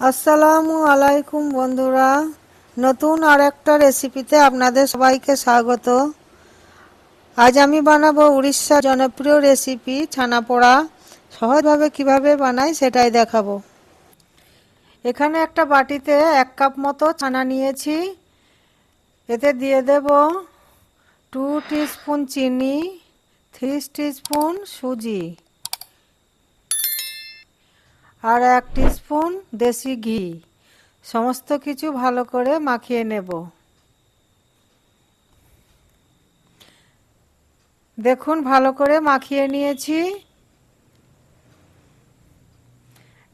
আসসালামু আলাইকুম বন্ধুরা। নতুন আর একটা রেসিপিতে আপনাদের সবাইকে স্বাগত। আজ আমি বানাবো উড়িষ্যার জনপ্রিয় রেসিপি ছানা পোড়া সহজভাবে কীভাবে বানাই সেটাই দেখাবো। এখানে একটা বাটিতে এক কাপ মতো ছানা নিয়েছি। এতে দিয়ে দেব টু স্পুন চিনি থ্রি স্পুন সুজি। আর এক স্পুন দেশি ঘি। সমস্ত কিছু ভালো করে মাখিয়ে নেব। দেখুন, ভালো করে মাখিয়ে নিয়েছি।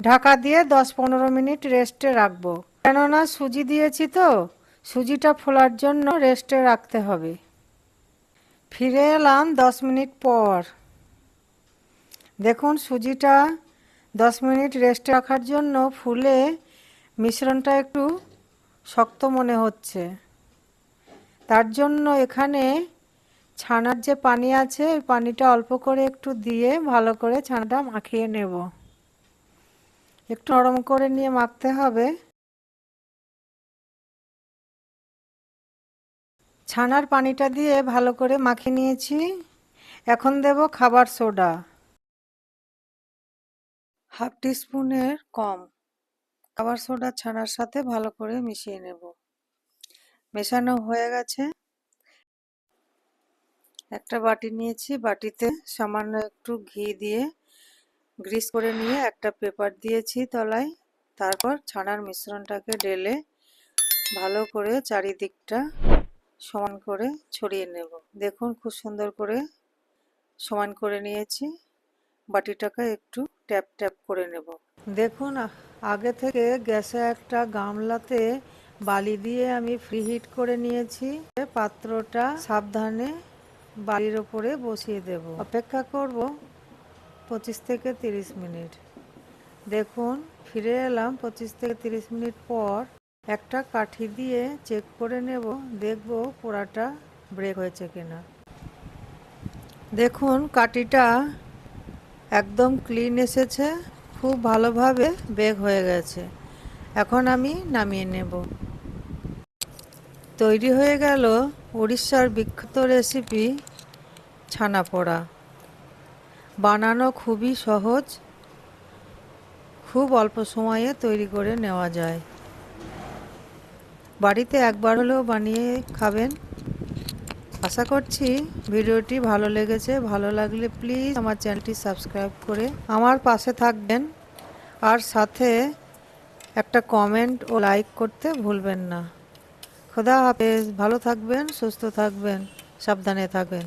ঢাকা দিয়ে দশ পনেরো মিনিট রেস্টে রাখব। কেননা সুজি দিয়েছি তো, সুজিটা ফোলার জন্য রেস্টে রাখতে হবে। ফিরে এলাম দশ মিনিট পর। দেখুন, সুজিটা দশ মিনিট রেস্টে রাখার জন্য ফুলে মিশ্রণটা একটু শক্ত মনে হচ্ছে। তার জন্য এখানে ছানার যে পানি আছে, ওই পানিটা অল্প করে একটু দিয়ে ভালো করে ছানাটা মাখিয়ে নেব। একটু নরম করে নিয়ে মাখতে হবে। ছানার পানিটা দিয়ে ভালো করে মাখিয়ে নিয়েছি। এখন দেব খাবার সোডা। হাফ টিস্পুনের কম। খাবার সোডা ছানার সাথে ভালো করে মিশিয়ে নেব। মেশানো হয়ে গেছে। একটা বাটি নিয়েছি। বাটিতে সামান্য একটু ঘি দিয়ে গ্রিস করে নিয়ে একটা পেপার দিয়েছি তলায়। তারপর ছানার মিশ্রণটাকে ঢেলে ভালো করে চারিদিকটা সমান করে ছড়িয়ে নেব। দেখুন, খুব সুন্দর করে সমান করে নিয়েছি। বাটিটাকে একটু ট্যাপ ট্যাপ করে নেব। দেখুন আগে থেকে গ্যাসে একটা গামলাতে বালি দিয়ে আমি ফ্রিহিট করে নিয়েছি। পাত্রটা সাবধানে বালির ওপরে বসিয়ে দেব। অপেক্ষা করব পঁচিশ থেকে তিরিশ মিনিট। দেখুন, ফিরে এলাম পঁচিশ থেকে তিরিশ মিনিট পর একটা কাঠি দিয়ে চেক করে নেব, দেখব পোড়াটা ব্রেক হয়েছে কিনা। দেখুন, কাঠিটা একদম ক্লিন এসেছে, খুব ভালোভাবে বেগ হয়ে গেছে। এখন আমি নামিয়ে নেব। তৈরি হয়ে গেল উড়িষ্যার বিখ্যাত রেসিপি ছানা পোড়া। বানানো খুবই সহজ, খুব অল্প সময়ে তৈরি করে নেওয়া যায়। বাড়িতে একবার হলেও বানিয়ে খাবেন। আশা করছি ভিডিওটি ভালো লেগেছে। ভালো লাগলে প্লিজ আমার চ্যানেলটি সাবস্ক্রাইব করে আমার পাশে থাকবেন। আর সাথে একটা কমেন্ট ও লাইক করতে ভুলবেন না। খোদা হাফেজ। ভালো থাকবেন, সুস্থ থাকবেন, সাবধানে থাকবেন।